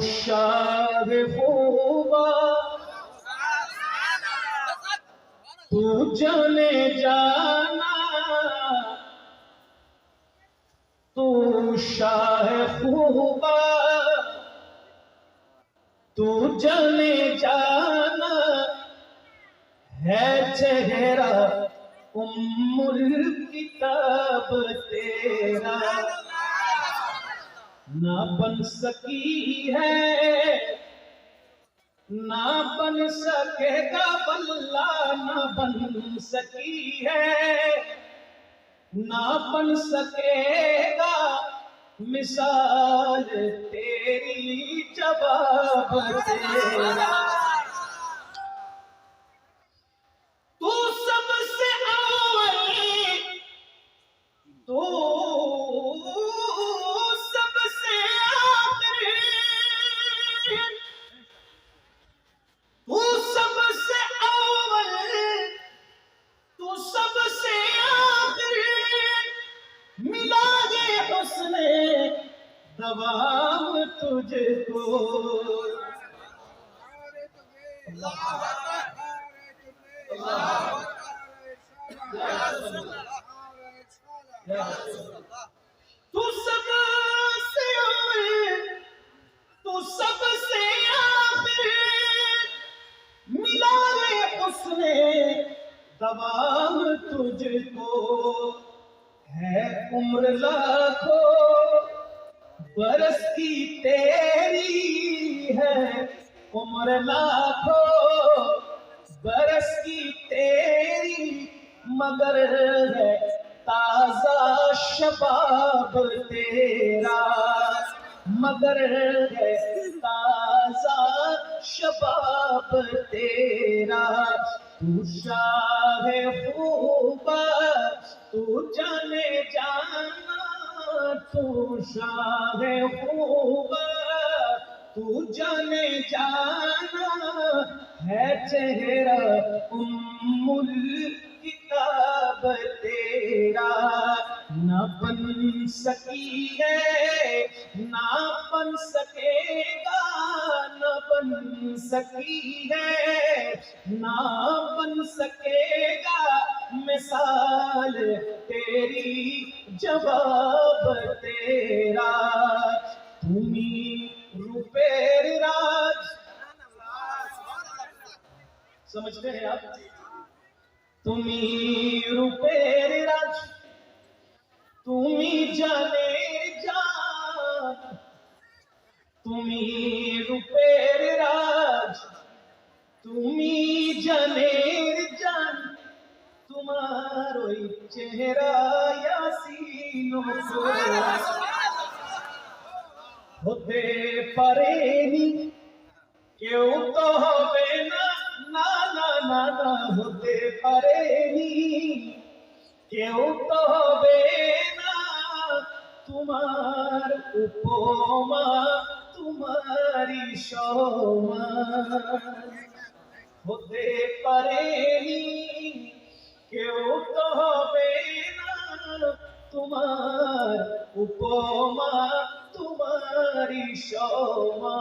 شاہ خوبا۔ تو جانے جانا۔ تو شاہ خوبا۔ تو جانے جانا۔ ہے چہرہ ام الکتاب تیرا۔ نہ بن سکی ہے۔ نہ بن سکے گا بلہ نہ بن سکی ہے۔ نہ بن سکے گا مثال تیری جواب تیرا دوام تجھ کو۔ تو سب سے اول تو سب سے آخری ملا گے حسن دوام تجھ کو۔ ہے عمر لاکھوں برس کی تیری ہے، عمر لاکھوں برس کی تیری مگر ہے، تازہ شباب تیرا۔ مگر ہے، تازہ شباب تیرا۔ تو شاہ خوبا تو جانے جانا تو شاہ خوبا تو جانے جانا ہے چہرہ ام الکتاب تیرا نہ بن سکی ہے، نہ بن سکے گا، نہ بن سکی ہے، نہ بن سکے گا، مثال تیری جواب تیرا تمہیں روپے راج سمجھتے ہیں آپ تمہیں روپے راج تمہیں جانے جان تمہیں روپے راج تمہیں جانے جان تمہارو چہرہ یاسینوں হতে পারেনি। কেউ তো হবে না না হতে পারেনি। কেউ তো হবে তোমার উপমা তোমারি সমা হতে পারেনি। কেউ তো হবে না তোমার তোমারই সমা